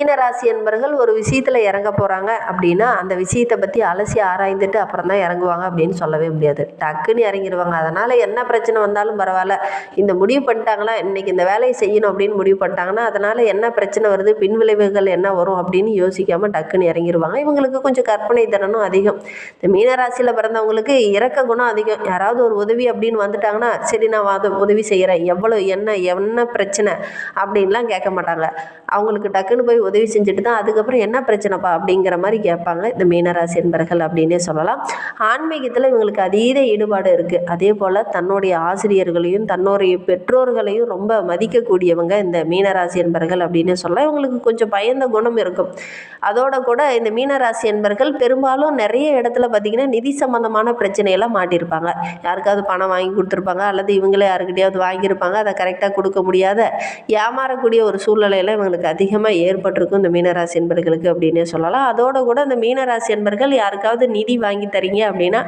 மீனராசி என்பர்கள் ஒரு விஷயத்தில் இறங்க போகிறாங்க அப்படின்னா அந்த விஷயத்தை பற்றி அலசி ஆராய்ந்துட்டு அப்புறம் தான் இறங்குவாங்க அப்படின்னு சொல்லவே முடியாது. டக்குன்னு இறங்கிடுவாங்க அதனால் என்ன பிரச்சனை வந்தாலும் பரவாயில்ல. இந்த முடிவு பண்ணிட்டாங்களா இன்றைக்கி இந்த வேலையை செய்யணும் அப்படின்னு முடிவு பண்ணிட்டாங்கன்னா அதனால் என்ன பிரச்சனை வருது பின்விளைவுகள் என்ன வரும் அப்படின்னு யோசிக்காமல் டக்குன்னு இறங்கிடுவாங்க இவங்களுக்கு கொஞ்சம் கற்பனை திறனும் அதிகம். இந்த மீனராசியில் பிறந்தவங்களுக்கு இறக்க குணம் அதிகம். யாராவது ஒரு உதவி அப்படின்னு வந்துட்டாங்கன்னா சரி நான் அதை உதவி செய்கிறேன் எவ்வளோ என்ன என்ன பிரச்சனை அப்படின்லாம் கேட்க மாட்டாங்க. அவங்களுக்கு டக்குன்னு போய் உதவி செஞ்சுட்டு தான் அதுக்கப்புறம் என்ன பிரச்சனைப்பா அப்படிங்கிற மாதிரி கேட்பாங்க. இந்த மீனராசி என்பர்கள் அப்படின்னே சொல்லலாம். ஆன்மீகத்தில் இவங்களுக்கு அதீத ஈடுபாடு இருக்குது அதே போல் தன்னுடைய ஆசிரியர்களையும் தன்னுடைய பெற்றோர்களையும் ரொம்ப மதிக்கக்கூடியவங்க இந்த மீனராசி என்பர்கள் அப்படின்னு சொல்லலாம். இவங்களுக்கு கொஞ்சம் பயந்த குணம் இருக்கும். அதோட கூட இந்த மீனராசி என்பர்கள் பெரும்பாலும் நிறைய இடத்துல பார்த்திங்கன்னா நிதி சம்பந்தமான பிரச்சனையெல்லாம் மாட்டியிருப்பாங்க யாருக்காவது பணம் வாங்கி கொடுத்துருப்பாங்க அல்லது இவங்களே யாருக்கிட்டையாவது வாங்கியிருப்பாங்க. அதை கரெக்டாக கொடுக்க முடியாத ஏமாறக்கூடிய ஒரு சூழ்நிலையெல்லாம் இவங்களுக்கு அதிகமாக ஏற்பட்டிருக்கும் இந்த மீனராசி என்பர்களுக்கு அப்படின்னே சொல்லலாம். அதோட கூட இந்த மீனராசி என்பர்கள் யாருக்காவது நிதி வாங்கி தரீங்க அப்படின்னா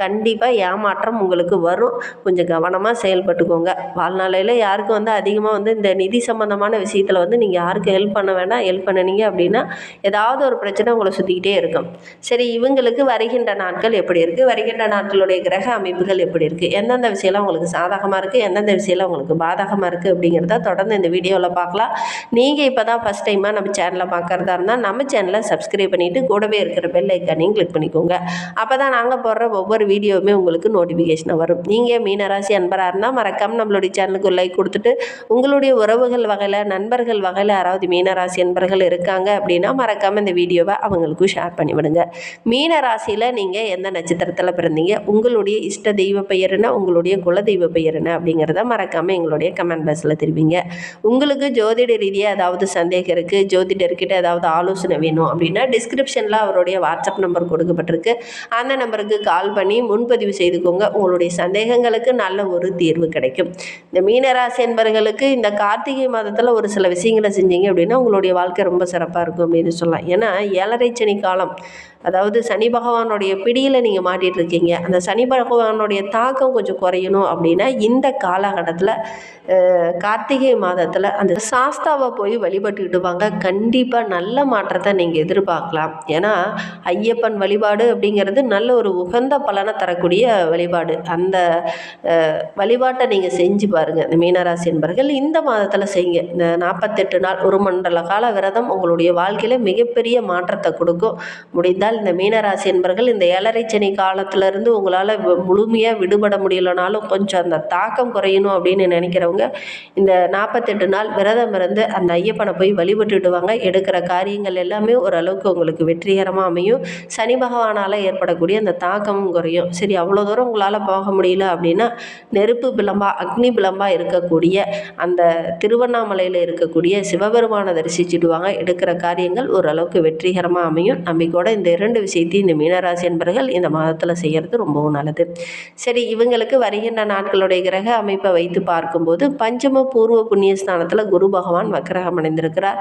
கண்டிப்பாக ஏமாற்றம் உங்களுக்கு வரும். கொஞ்சம் கவனமாக செயல்பட்டுக்கோங்க. வாழ்நாளையில் யாருக்கும் வந்து அதிகமாக வந்து இந்த நிதி சம்மந்தமான விஷயத்தில் வந்து நீங்கள் யாருக்கு ஹெல்ப் பண்ண வேண்டாம் ஹெல்ப் பண்ணினீங்க அப்படின்னா ஏதாவது ஒரு பிரச்சனை உங்களை சுற்றிக்கிட்டே இருக்கும். சரி இவங்களுக்கு வருகின்ற நாட்கள் எப்படி இருக்குது வருகின்ற நாட்களுடைய கிரக அமைப்புகள் எப்படி இருக்குது எந்தெந்த விஷயம்லாம் உங்களுக்கு சாதகமாக இருக்குது எந்தெந்த விஷயம்லாம் உங்களுக்கு பாதகமாக இருக்குது அப்படிங்கிறத தொடர்ந்து இந்த வீடியோவில் பார்க்கலாம். நீங்கள் இப்போ தான் ஃபஸ்ட் டைமாக நம்ம சேனலை பார்க்குறதா இருந்தால் நம்ம சேனலை சப்ஸ்கிரைப் பண்ணிவிட்டு கூடவே இருக்கிற பெல் ஐக்கானையும் கிளிக் பண்ணிக்கோங்க. அப்போ தான் நாங்கள் போடுற ஒவ்வொரு வீடியோவுமே உங்களுக்கு நோட்டிஃபிகேஷனாக வரும். நீங்கள் மீனராசி அன்பராக இருந்தால் மறக்காமல் நம்மளுடைய சேனலுக்கு லைக் கொடுத்துட்டு உங்களுடைய உறவுகள் வகையில் நண்பர்கள் வகையில் யாராவது மீனராசி அன்பர்கள் இருக்காங்க அப்படின்னா மறக்காமல் இந்த வீடியோவை அவங்களுக்கும் ஷேர் பண்ணிவிடுங்க மீன ராசியில் நீங்கள் எந்த நட்சத்திரத்தில் பிறந்தீங்க உங்களுடைய இஷ்ட தெய்வ பெயர் என்ன உங்களுடைய குல தெய்வ பெயர் என்ன அப்படிங்கிறத மறக்காமல் எங்களுடைய கமெண்ட் பாக்ஸில் தெரிவிங்க. உங்களுக்கு ஜோதிட ரீதியாக ஏதாவது சந்தேகம் இருக்குது ஜோதிடர்கிட்ட ஏதாவது ஆலோசனை வேணும் அப்படின்னா டிஸ்கிரிப்ஷனில் அவருடைய வாட்ஸ்அப் நம்பர் கொடுக்கப்பட்டிருக்கு. அந்த நம்பருக்கு கால் பண்ணி முன்பதிவு செய்துக்கோங்க. உங்களுடைய சந்தேகங்களுக்கு நல்ல ஒரு தீர்வு கிடைக்கும். இந்த மீனராசி என்பவர்களுக்கு இந்த கார்த்திகை மாதத்தில் ஒரு சில விஷயங்களை செஞ்சீங்க அப்படின்னா உங்களுடைய வாழ்க்கை ரொம்ப சிறப்பாக இருக்கும் அப்படின்னு சொல்லலாம். ஏன்னா ஏழரை சனி காலம் அதாவது சனி பகவானுடைய பிடியில் நீங்கள் மாட்டிகிட்டு இருக்கீங்க அந்த சனி பகவானுடைய தாக்கம் கொஞ்சம் குறையணும் அப்படின்னா இந்த காலகட்டத்தில் கார்த்திகை மாதத்தில் அந்த சாஸ்தாவை போய் வழிபட்டுக்கிட்டு வாங்க. கண்டிப்பாக நல்ல மாற்றத்தை நீங்கள் எதிர்பார்க்கலாம். ஏன்னா ஐயப்பன் வழிபாடு அப்படிங்கிறது நல்ல ஒரு உகந்த பலனை தரக்கூடிய வழிபாடு. அந்த வழிபாட்டை நீங்கள் செஞ்சு பாருங்கள் இந்த மீனராசி என்பர்கள். இந்த மாதத்தில் செய்யுங்க. இந்த நாற்பத்தெட்டு நாள் ஒரு மண்டல கால விரதம் உங்களுடைய வாழ்க்கையில் மிகப்பெரிய மாற்றத்தை கொடுக்கும். முடிந்தால் இந்த மீனராசி என்பர்கள் இந்த ஏழரை சனி உங்களால் முழுமையாக விடுபட முடியலனாலும் கொஞ்சம் அந்த தாக்கம் குறையணும் அப்படின்னு நினைக்கிறவங்க இந்த நாற்பத்தெட்டு நாள் விரதம் இருந்து அந்த ஐயப்பனை போய் வழிபட்டுடுவாங்க எடுக்கிற காரியங்கள் எல்லாமே ஓரளவுக்கு உங்களுக்கு வெற்றிகரமாக அமையும். சனி பகவானால் ஏற்படக்கூடிய அந்த தாக்கமும் குறையும். சரி அவ்வளோ தூரம் உங்களால் போக முடியல அப்படின்னா நெருப்பு பிளம்பா அக்னி பிளம்பா இருக்கக்கூடிய அந்த திருவண்ணாமலையில் இருக்கக்கூடிய சிவபெருமானை தரிசிச்சுடுவாங்க. எடுக்கிற காரியங்கள் ஓரளவுக்கு வெற்றிகரமாக அமையும். நம்பிக்கையோட இந்த இரண்டு விஷயத்தையும் இந்த மீனராசி என்பர்கள் இந்த மாதத்தில் செய்கிறது ரொம்பவும் நல்லது. சரி இவங்களுக்கு வருகின்ற நாட்களுடைய கிரக அமைப்பை வைத்து பார்க்கும்போது பஞ்சம பூர்வ புண்ணிய ஸ்தானத்தில் குரு பகவான் வக்கரகம் அடைந்திருக்கிறார்.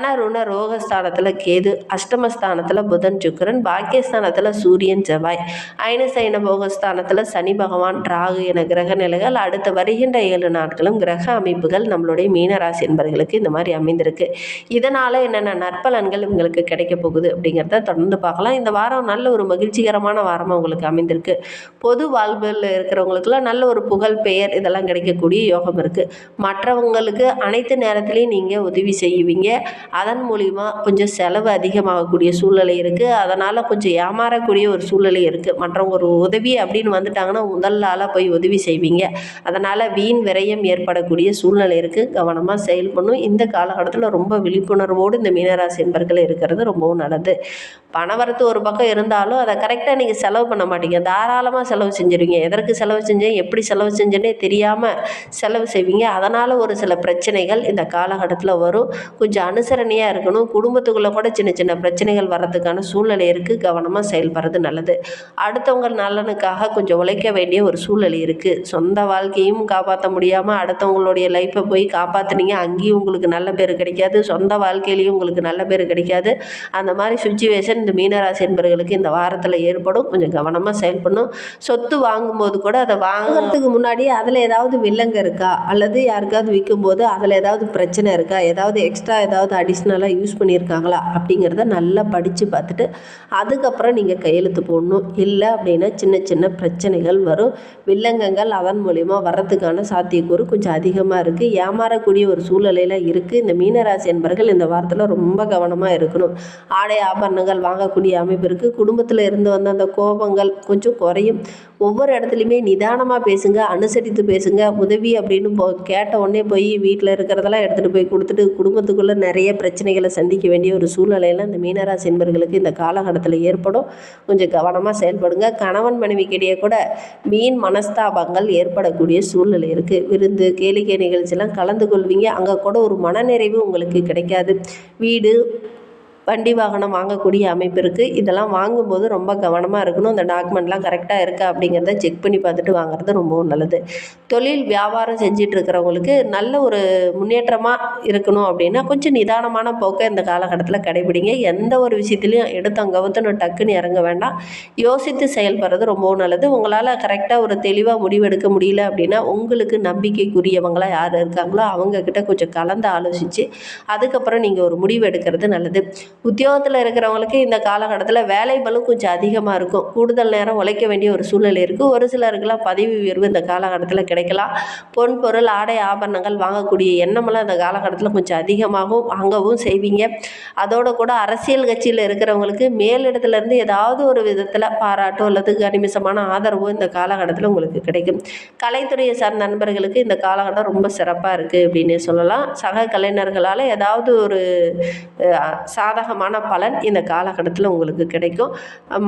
தன ருண ரோகஸ்தானத்தில் கேது அஷ்டமஸ்தானத்தில் புதன் சுக்கரன் பாக்கியஸ்தானத்தில் சூரியன் செவ்வாய். ஐனசைன போகஸ்தானத்தில் சனி பகவான் ராகு என கிரக நிலைகள். அடுத்து வருகின்ற ஏழு நாட்களும் கிரக அமைப்புகள் நம்மளுடைய மீனராசி என்பவர்களுக்கு இந்த மாதிரி அமைந்திருக்கு. இதனால் என்னென்ன நற்பலன்கள் உங்களுக்கு கிடைக்க போகுது அப்படிங்கிறத தொடர்ந்து பார்க்கலாம். இந்த வாரம் நல்ல ஒரு மகிழ்ச்சிகரமான வாரமாக உங்களுக்கு அமைந்திருக்கு. பொது வாழ்வில் இருக்கிறவங்களுக்குலாம் நல்ல ஒரு புகழ் பெயர் இதெல்லாம் கிடைக்கக்கூடிய யோகம் இருக்குது மற்றவங்களுக்கு அனைத்து நேரத்துலையும் நீங்கள் உதவி செய்வீங்க. அதன் மூலிமா கொஞ்சம் செலவு அதிகமாகக்கூடிய சூழ்நிலை இருக்குது அதனால் கொஞ்சம் ஏமாறக்கூடிய ஒரு சூழ்நிலை இருக்குது மற்றவங்க ஒரு உதவி அப்படின்னு வந்துட்டாங்கன்னா முதல் ஆளாக போய் உதவி செய்வீங்க. அதனால் வீண் விரயம் ஏற்படக்கூடிய சூழ்நிலை இருக்குது கவனமாக செயல்படணும் இந்த காலகட்டத்தில் ரொம்ப விழிப்புணர்வோடு இந்த மீனராசி என்பர்கள் இருக்கிறது ரொம்பவும் நல்லது. பணவரத்து ஒரு பக்கம் இருந்தாலும் அதை கரெக்டாக நீங்கள் செலவு பண்ண மாட்டீங்க. தாராளமாக செலவு செஞ்சுருவீங்க. எதற்கு செலவு செஞ்சேன்? எப்படி செலவு செஞ்சேனே தெரியாமல் செலவு செய்வீங்க. அதனால் ஒரு சில பிரச்சனைகள் இந்த காலகட்டத்தில் வரும். கொஞ்சம் அனுச அனுசரணையாக இருக்கணும். குடும்பத்துக்குள்ளே கூட சின்ன சின்ன பிரச்சனைகள் வர்றதுக்கான சூழ்நிலை இருக்குது கவனமாக செயல்படுறது நல்லது. அடுத்தவங்க நலனுக்காக கொஞ்சம் உழைக்க வேண்டிய ஒரு சூழ்நிலை இருக்குது சொந்த வாழ்க்கையும் காப்பாற்ற முடியாமல் அடுத்தவங்களுடைய லைஃப்பை போய் காப்பாற்றுனீங்க அங்கேயும் உங்களுக்கு நல்ல பேர் கிடைக்காது. சொந்த வாழ்க்கையிலையும் உங்களுக்கு நல்ல பேர் கிடைக்காது. அந்த மாதிரி சுச்சுவேஷன் இந்த மீனராசி என்பவர்களுக்கு இந்த வாரத்தில் ஏற்படும். கொஞ்சம் கவனமாக செயல்படணும். சொத்து வாங்கும்போது கூட அதை வாங்குறதுக்கு முன்னாடி அதில் ஏதாவது வில்லங்க இருக்கா? அல்லது யாருக்காவது விற்கும்போது அதில் ஏதாவது பிரச்சனை இருக்கா? ஏதாவது எக்ஸ்ட்ரா ஏதாவது அடிஷ்னலாக யூஸ் பண்ணியிருக்காங்களா அப்படிங்கிறத நல்லா படித்து பார்த்துட்டு அதுக்கப்புறம் நீங்கள் கையெழுத்து போடணும். இல்லை அப்படின்னா சின்ன சின்ன பிரச்சனைகள் வரும். வில்லங்கங்கள் அதன் மூலிமா வர்றதுக்கான சாத்தியக்கூறு கொஞ்சம் அதிகமாக இருக்குது ஏமாறக்கூடிய ஒரு சூழ்நிலையில் இருக்குது இந்த மீனராசி என்பர்கள் இந்த வாரத்தில் ரொம்ப கவனமாக இருக்கணும். ஆடை ஆபரணங்கள் வாங்கக்கூடிய அமைப்பு இருக்குது குடும்பத்தில் இருந்து வந்த அந்த கோபங்கள் கொஞ்சம் குறையும். ஒவ்வொரு இடத்துலையுமே நிதானமாக பேசுங்க அனுசரித்து பேசுங்க. உதவி அப்படின்னு போ கேட்ட உடனே போய் வீட்டில் இருக்கிறதெல்லாம் எடுத்துகிட்டு போய் கொடுத்துட்டு குடும்பத்துக்குள்ளே நிறைய பிரச்சனைகளை சந்திக்க வேண்டிய ஒரு சூழ்நிலையில் இந்த மீனராசி என்பர்களுக்கு இந்த காலகட்டத்தில் ஏற்படும். கொஞ்சம் கவனமாக செயல்படுங்க. கணவன் மனைவிக்கிடையே கூட மீன் மனஸ்தாபங்கள் ஏற்படக்கூடிய சூழ்நிலை இருக்குது விருந்து கேளிக்கை நிகழ்ச்சியெல்லாம் கலந்து கொள்வீங்க. அங்கே கூட ஒரு மனநிறைவு உங்களுக்கு கிடைக்காது. வீடு வண்டி வாகனம் வாங்கக்கூடிய அமைப்பு இருக்குது இதெல்லாம் வாங்கும்போது ரொம்ப கவனமாக இருக்கணும். அந்த டாக்குமெண்ட்லாம் கரெக்டாக இருக்கா அப்படிங்கிறத செக் பண்ணி பார்த்துட்டு வாங்குறது ரொம்பவும் நல்லது. தொழில் வியாபாரம் செஞ்சிட்டு இருக்கிறவங்களுக்கு நல்ல ஒரு முன்னேற்றமாக இருக்கணும் அப்படின்னா கொஞ்சம் நிதானமான போக்கை இந்த காலகட்டத்தில் கடைபிடிங்க. எந்த ஒரு விஷயத்துலையும் எடுத்தோம் கவுத்தணும் டக்குன்னு இறங்க வேண்டாம். யோசித்து செயல்படுறது ரொம்பவும் நல்லது. உங்களால் கரெக்டாக ஒரு தெளிவாக முடிவெடுக்க முடியல அப்படின்னா உங்களுக்கு நம்பிக்கைக்குரியவங்களாக யார் இருக்காங்களோ அவங்கக்கிட்ட கொஞ்சம் கலந்து ஆலோசித்து அதுக்கப்புறம் நீங்கள் ஒரு முடிவு எடுக்கிறது நல்லது. உத்தியோகத்தில் இருக்கிறவங்களுக்கு இந்த காலகட்டத்தில் வேலை பளு கொஞ்சம் அதிகமாக இருக்கும். கூடுதல் நேரம் உழைக்க வேண்டிய ஒரு சூழ்நிலை இருக்குது ஒரு சிலருக்கெல்லாம் பதவி உயர்வு இந்த காலகட்டத்தில் கிடைக்கலாம். பொன் பொருள் ஆடை ஆபரணங்கள் வாங்கக்கூடிய எண்ணமெல்லாம் இந்த காலகட்டத்தில் கொஞ்சம் அதிகமாகவும் வாங்கவும் செய்வீங்க. அதோடு கூட அரசியல் கட்சியில் இருக்கிறவங்களுக்கு மேலிடத்துலேருந்து ஏதாவது ஒரு விதத்தில் பாராட்டோ அல்லது கனிமிசமான ஆதரவோ இந்த காலகட்டத்தில் உங்களுக்கு கிடைக்கும். கலைத்துறையை சார்ந்த நண்பர்களுக்கு இந்த காலகட்டம் ரொம்ப சிறப்பாக இருக்குது அப்படின்னே சொல்லலாம். சக கலைஞர்களால் ஏதாவது ஒரு சாதக சாதகமான பலன் இந்த காலகட்டத்தில் உங்களுக்கு கிடைக்கும்.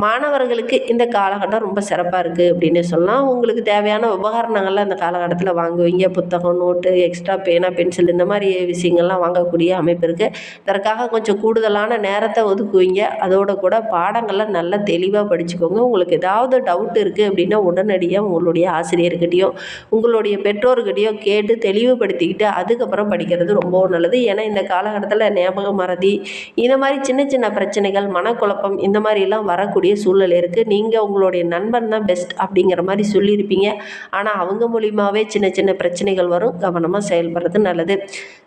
மாணவர்களுக்கு இந்த காலகட்டம் ரொம்ப சிறப்பாக இருக்குது அப்படின்னு சொல்லலாம். உங்களுக்கு தேவையான உபகரணங்கள்லாம் இந்த காலகட்டத்தில் வாங்குவீங்க. புத்தகம் நோட்டு எக்ஸ்ட்ரா பேனா பென்சில் இந்த மாதிரி விஷயங்கள்லாம் வாங்கக்கூடிய அமைப்பு இருக்குது இதற்காக கொஞ்சம் கூடுதலான நேரத்தை ஒதுக்குவீங்க. அதோட கூட பாடங்கள்லாம் நல்லா தெளிவாக படிச்சுக்கோங்க. உங்களுக்கு ஏதாவது டவுட் இருக்குது அப்படின்னா உடனடியாக உங்களுடைய ஆசிரியர்கிட்டயோ உங்களுடைய பெற்றோர்கிட்டயோ கேட்டு தெளிவுபடுத்திக்கிட்டு அதுக்கப்புறம் படிக்கிறது ரொம்ப நல்லது. ஏன்னா இந்த காலகட்டத்தில் ஞாபக மறதி இந்த மாதிரி சின்ன சின்ன பிரச்சனைகள் மனக்குழப்பம் இந்த மாதிரிலாம் வரக்கூடிய சூழல் இருக்குது நீங்கள் உங்களுடைய நண்பன் தான் பெஸ்ட் அப்படிங்கிற மாதிரி சொல்லியிருப்பீங்க. ஆனால் அவங்க மூலியமாகவே சின்ன சின்ன பிரச்சனைகள் வரும். கவனமாக செயல்படுறது நல்லது.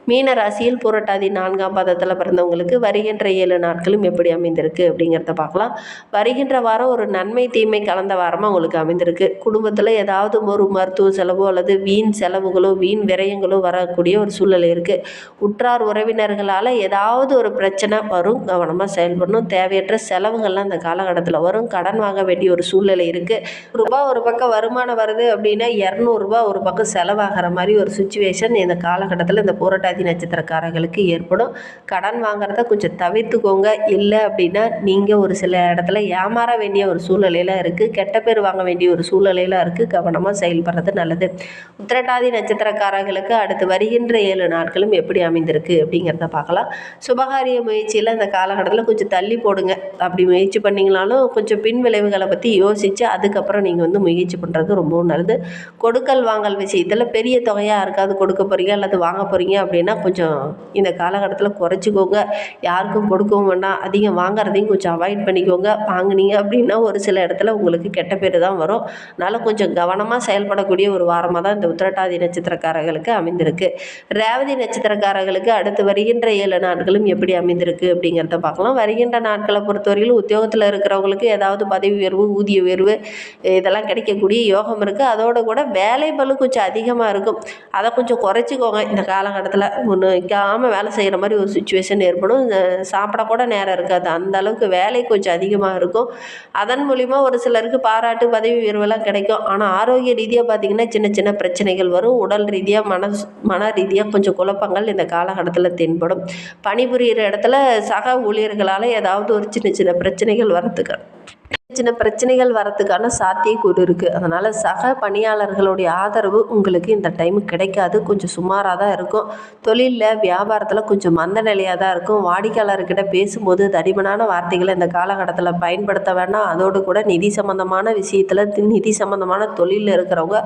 மீன ராசியில் புரட்டாதி நான்காம் பாதத்தில் பிறந்தவங்களுக்கு வருகின்ற ஏழு நாட்களும் எப்படி அமைந்திருக்கு அப்படிங்கிறத பார்க்கலாம். வருகின்ற வாரம் ஒரு நன்மை தீமை கலந்த வாரமாக உங்களுக்கு அமைந்திருக்கு. குடும்பத்தில் ஏதாவது ஒரு மருத்துவ செலவோ அல்லது வீண் செலவுகளோ வீண் விரயங்களோ வரக்கூடிய ஒரு சூழல் இருக்குது உற்றார் உறவினர்களால் ஏதாவது ஒரு பிரச்சனை வரும். கவனமாக செயல்படணும். தேவையற்ற செலவுகள்லாம் அந்த காலகட்டத்தில் வரும். கடன் வாங்க வேண்டிய ஒரு சூழ்நிலை இருக்குது ரூபா ஒரு பக்கம் வருமானம் வருது அப்படின்னா இரநூறுபா ஒரு பக்கம் செலவாகிற மாதிரி ஒரு சுச்சுவேஷன் இந்த காலகட்டத்தில் இந்த போராட்டாதி நட்சத்திரக்காரர்களுக்கு ஏற்படும். கடன் வாங்குறத கொஞ்சம் தவிர்த்துக்கோங்க. இல்லை அப்படின்னா நீங்கள் ஒரு சில இடத்துல ஏமாற வேண்டிய ஒரு சூழ்நிலையில் இருக்குது கெட்ட பேர் வாங்க வேண்டிய ஒரு சூழ்நிலையெல்லாம் இருக்குது கவனமாக செயல்படுறது நல்லது. உத்திரட்டாதி நட்சத்திரக்காரர்களுக்கு அடுத்து வருகின்ற ஏழு நாட்களும் எப்படி அமைந்திருக்கு அப்படிங்கிறத பார்க்கலாம். சுபகாரிய முயற்சியில் அந்த இந்த காலகட்டத்தில் கொஞ்சம் தள்ளி போடுங்க. அப்படி முயற்சி பண்ணிங்கனாலும் கொஞ்சம் பின் விளைவுகளை பற்றி யோசித்து அதுக்கப்புறம் நீங்கள் வந்து முயற்சி பண்ணுறது ரொம்பவும் நல்லது. கொடுக்கல் வாங்கல் விஷயத்தில் பெரிய தொகையாக இருக்காது கொடுக்க போகிறீங்க அல்லது வாங்க போகிறீங்க அப்படின்னா கொஞ்சம் இந்த காலகட்டத்தில் குறைச்சிக்கோங்க. யாருக்கும் கொடுக்கவும் வேண்டாம். அதிகம் வாங்குறதையும் கொஞ்சம் அவாய்ட் பண்ணிக்கோங்க. வாங்குனீங்க அப்படின்னா ஒரு சில இடத்துல உங்களுக்கு கெட்ட பேர் தான் வரும். அதனால் கொஞ்சம் கவனமாக செயல்படக்கூடிய ஒரு வாரமாக தான் இந்த உத்திரட்டாதி நட்சத்திரக்காரர்களுக்கு அமைந்திருக்கு. ரேவதி நட்சத்திரக்காரர்களுக்கு அடுத்து வருகின்ற ஏழு நாட்களும் எப்படி அமைந்திருக்கு அப்படிங்கிறத பார்க்கலாம். வருகின்ற நாட்களை பொறுத்தவரையில் உத்தியோகத்தில் இருக்கிறவங்களுக்கு ஏதாவது பதவி உயர்வு ஊதிய உயர்வு இதெல்லாம் கிடைக்கக்கூடிய யோகம் இருக்குது அதோட கூட வேலை பலு கொஞ்சம் அதிகமாக இருக்கும். அதை கொஞ்சம் குறைச்சிக்கோங்க. இந்த காலகட்டத்தில் ஒன்று நிற்காமல் வேலை செய்கிற மாதிரி ஒரு சுச்சுவேஷன் ஏற்படும். சாப்பிட கூட நேரம் இருக்காது. அந்த அளவுக்கு வேலை கொஞ்சம் அதிகமாக இருக்கும். அதன் மூலிமா ஒரு சிலருக்கு பாராட்டு பதவி உயர்வெல்லாம் கிடைக்கும். ஆனால் ஆரோக்கிய ரீதியாக பார்த்திங்கன்னா சின்ன சின்ன பிரச்சனைகள் வரும். உடல் ரீதியாக மன மன ரீதியாக கொஞ்சம் குழப்பங்கள் இந்த காலகட்டத்தில் தென்படும். பணிபுரிகிற இடத்துல சக ஊழியர்களால் ஏதாவது ஒரு சின்ன சின்ன பிரச்சனைகள் வரத்துக்கு சின்ன பிரச்சனைகள் வரத்துக்கான சாத்தியக்கூறு இருக்குது அதனால் சக பணியாளர்களுடைய ஆதரவு உங்களுக்கு இந்த டைம் கிடைக்காது. கொஞ்சம் சுமாராக தான் இருக்கும். தொழிலில் வியாபாரத்தில் கொஞ்சம் மந்த நிலையாக தான் இருக்கும். வாடிக்கையாளர்கிட்ட பேசும்போது தடிமனான வார்த்தைகளை இந்த காலகட்டத்தில் பயன்படுத்த வேண்டாம் அதோடு கூட நிதி சம்மந்தமான விஷயத்தில் நிதி சம்மந்தமான தொழிலில் இருக்கிறவங்க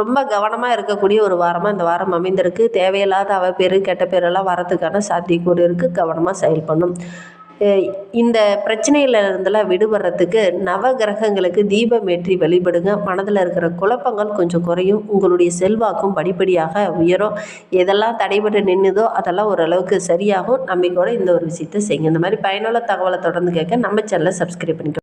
ரொம்ப கவனமாக இருக்கக்கூடிய ஒரு வாரமாக இந்த வாரம் அமைந்திருக்கு. தேவையில்லாத அவ பேர் கெட்ட பேரெல்லாம் வரத்துக்கான சாத்தியக்கூறு இருக்குது கவனமாக செயல்படணும். இந்த பிரச்சனையிலிருந்தெல்லாம் விடுபடுறதுக்கு நவகிரகங்களுக்கு தீபம் ஏற்றி வழிபடுங்க. மனதில் இருக்கிற குழப்பங்கள் கொஞ்சம் குறையும். உங்களுடைய செல்வாக்கும் படிப்படியாக உயரும். எதெல்லாம் தடைபட்டு நின்றுதோ அதெல்லாம் ஓரளவுக்கு சரியாகும். நம்பிக்கையோடு இந்த ஒரு விஷயத்தை செய்யுங்க. இந்த மாதிரி பயனுள்ள தகவலை தொடர்ந்து கேட்க நம்ம சேனலை சப்ஸ்கிரைப் பண்ணிக்கோங்க.